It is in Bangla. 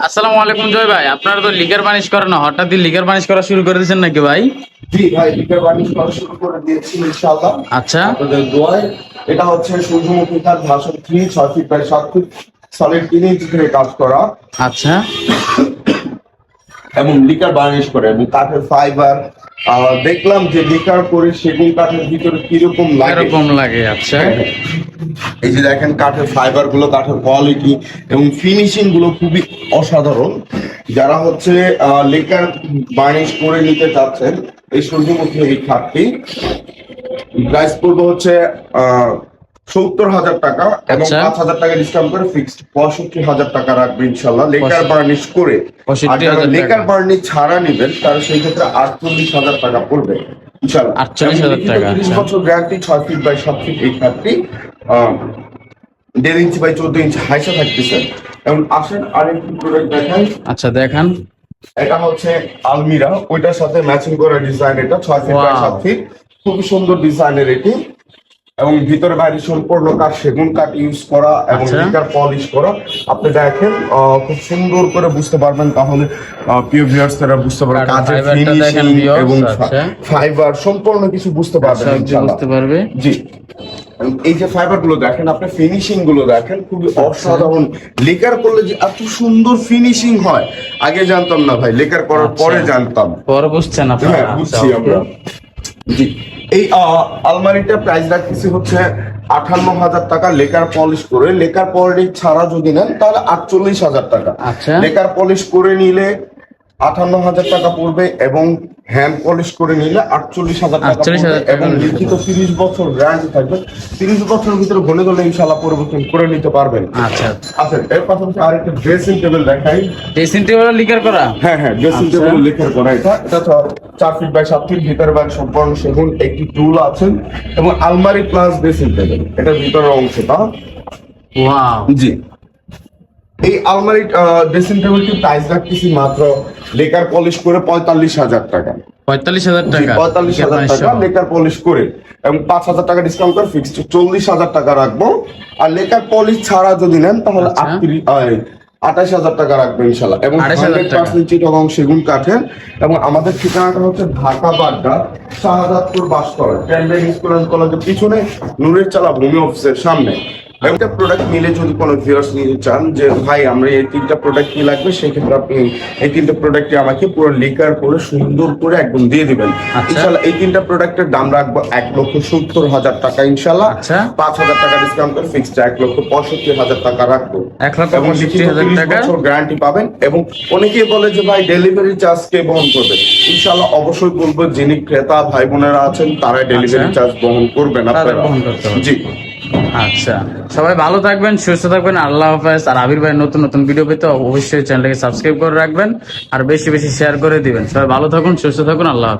আসসালামু আলাইকুম জয় ভাই। আপনারা তো লিগার বানিশ করেন না হঠাৎই লিগার বানিশ করা শুরু করে দিয়েছেন নাকি ভাই? জি ভাই লিটার বানিশ করা শুরু করে দিয়েছি ইনশাআল্লাহ। আচ্ছা। আপনাদের দোয়ায়। এটা হচ্ছে সূর্যমুখী কাঠ ভাষণ থ্রি ছয় ফিট বাই সাত ফিট সলিড তিন ইঞ্চি থেকে কাজ করা। আচ্ছা। এবং লিকার বার্নিশ করে। এবং কাঠের ফাইবার দেখলাম যে লিকার করে সেগুন কাঠের ভিতরে কীরকম লাগে। এরকম লাগে আচ্ছা। এই যে দেখেন কাঠের ফাইবারগুলো কাঠের কোয়ালিটি এবং ফিনিশিংগুলো খুবই অসাধারণ যারা হচ্ছে লেকার বার্নিশ করে নিতে চাচ্ছেন এই সূর্যমুখী এই খাটটি প্রাইস পড়বে হচ্ছে সত্তর হাজার টাকা এবং আচ্ছা। পাঁচ হাজার টাকা ডিসকাউন্ট করে ফিক্সড পঁয়ষট্টি হাজার টাকা রাখবে ইনশাল্লাহ লেকার বার্নিশ করে আর যারা হাজার টাকা। লেকার বার্নিশ ছাড়া নিবেন তার সেই ক্ষেত্রে আটচল্লিশ হাজার টাকা পড়বে ইনশাল্লাহ 48,000 টাকা, তিরিশ আচ্ছা। বছর গ্যারান্টি ছয় ফিট বাই সাত ফিট এই আহ, দেড় ইঞ্চি বাই চোদ্দ ইঞ্চি হাইসা থাকতেছে এবং আসেন আরেকটি প্রোডাক্ট দেখাই। আচ্ছা দেখান। এটা হচ্ছে আলমিরা। ওইটার সাথে ম্যাচিং করা ডিজাইন এটা ছয় ফিট বাই সাত ফিট খুবই সুন্দর ডিজাইনের এটি। এবং ভিতরে বাইরে সম্পূর্ণ কাঠ সেগুন কাঠ ইউজ করা এবং আচ্ছা। লিকার পলিশ করা। আপনি দেখেন আহ, খুব সুন্দর করে বুঝতে পারবেন তাহলে প্রিয় ভিউয়ার্স তারা বুঝতে পারবেন কাঠের কাজের ফিনিশিং এবং আচ্ছা। ফাইবার সম্পূর্ণ কিছু বুঝতে পারবেন সব ইনশাআল্লাহ। বুঝতে পারবে। জি। এই যে ফাইবারগুলো দেখেন আপনি ফিনিশিংগুলো দেখেন খুবই অসাধারণ। লেকার করলে যে এত সুন্দর ফিনিশিং হয় আগে জানতাম না ভাই লেকার করার আচ্ছা। পরে জানতাম। পরে বুঝছেন আপনারা। হ্যাঁ আচ্ছা, বুঝছি আমরা। জি। এই আলমারিটা প্রাইস রাখতেছি হচ্ছে আঠান্ন হাজার টাকা লেকার পলিশ করে। লেকার পলিশ ছাড়া যদি নেন তাহলে আটচল্লিশ হাজার টাকা। আচ্ছা। লেকার পলিশ করে নিলে আটান্ন হাজার টাকা পড়বে এবং হ্যান্ড পলিশ করে নিলে আটচল্লিশ হাজার টাকা 48,000 এবং লিখিত তিরিশ বছর গ্যারান্টি থাকবে। তিরিশ বছরের ভিতরে ঘনে গেলে ইনশাল্লাহ পরিবর্তন করে নিতে পারবেন। আচ্ছা। আচ্ছা এর পাশাপাশি আরেকটা ড্রেসিং টেবিল দেখাই। ড্রেসিং টেবিল লিগার করা? হ্যাঁ হ্যাঁ ড্রেসিং। টেবিল লেখার করা এটা। এটা তো চার ফিট বাই সাত ফিট ভিতরে বাই সম্পূর্ণ সেগুন একটি টুল আছে এবং আলমারি প্লাস ড্রেসিং টেবিল এটার ভিতরের অংশটা। ওয়াও জি। এই আলমারি ড্রেসিং টেবিলটি প্রাইস রাখতেছি মাত্র? লেকার পলিশ করে পঁয়তাল্লিশ হাজার টাকা। পঁয়তাল্লিশ হাজার টাকা। পঁয়তাল্লিশ হাজার টাকা লেকার পলিশ করে। এবং পাঁচ হাজার টাকা ডিসকাউন্ট করে ফিক্সড চল্লিশ হাজার টাকা রাখব। আর লেকার পলিশ ছাড়া যদি নেন তাহলে আচ্ছা। আটত্রিশ আঠাশ হাজার টাকা রাখবে ইনশাল্লাহ এবং হান্ড্রেড। পার্সেন্ট চিটগং সেগুন কাঠের। এবং আমাদের ঠিকানাটা হচ্ছে Dhaka Badda Shahadatpur Bashtola. Candle school and কলেজের পিছনে নুরের চালা ভূমি অফিসের সামনে। একটা প্রোডাক্ট নিলে যদি কোনো ভিউয়ার্স নিতে চান যে ভাই আমরা এই তিনটা প্রোডাক্ট কি লাগবে সেক্ষেত্রে আপনি এই তিনটা প্রোডাক্ট আমাকে পুরো লিকার করে সুন্দর করে একদম দিয়ে দিবেন আচ্ছা। ইনশাল্লাহ এই তিনটা প্রোডাক্টের দাম রাখব এক লক্ষ সত্তর হাজার টাকা ইনশাল্লাহ আচ্ছা। পাঁচ হাজার টাকা ডিসকাউন্ট করে ফিক্সড এক লক্ষ পঁয়ষট্টি হাজার টাকা রাখব এক লক্ষ পঁয়ষট্টি হাজার টাকা গ্যারান্টি পাবেন এবং অনেকেই বলে যে ভাই ডেলিভারি চার্জ কে বহন করবে ইনশাল্লাহ অবশ্যই বলব যিনি ক্রেতা ভাই বোনেরা আছেন তারা ডেলিভারি। চার্জ বহন করবেন আপনারা। জি আচ্ছা। সবাই ভালো থাকবেন, সুস্থ থাকবেন, আল্লাহ হাফেজ। আর আবির ভাই নতুন নতুন ভিডিও পেতে অবশ্যই চ্যানেলকে সাবস্ক্রাইব করে রাখবেন আর বেশি বেশি শেয়ার করে দিবেন। সবাই ভালো থাকুন, সুস্থ থাকুন, আল্লাহ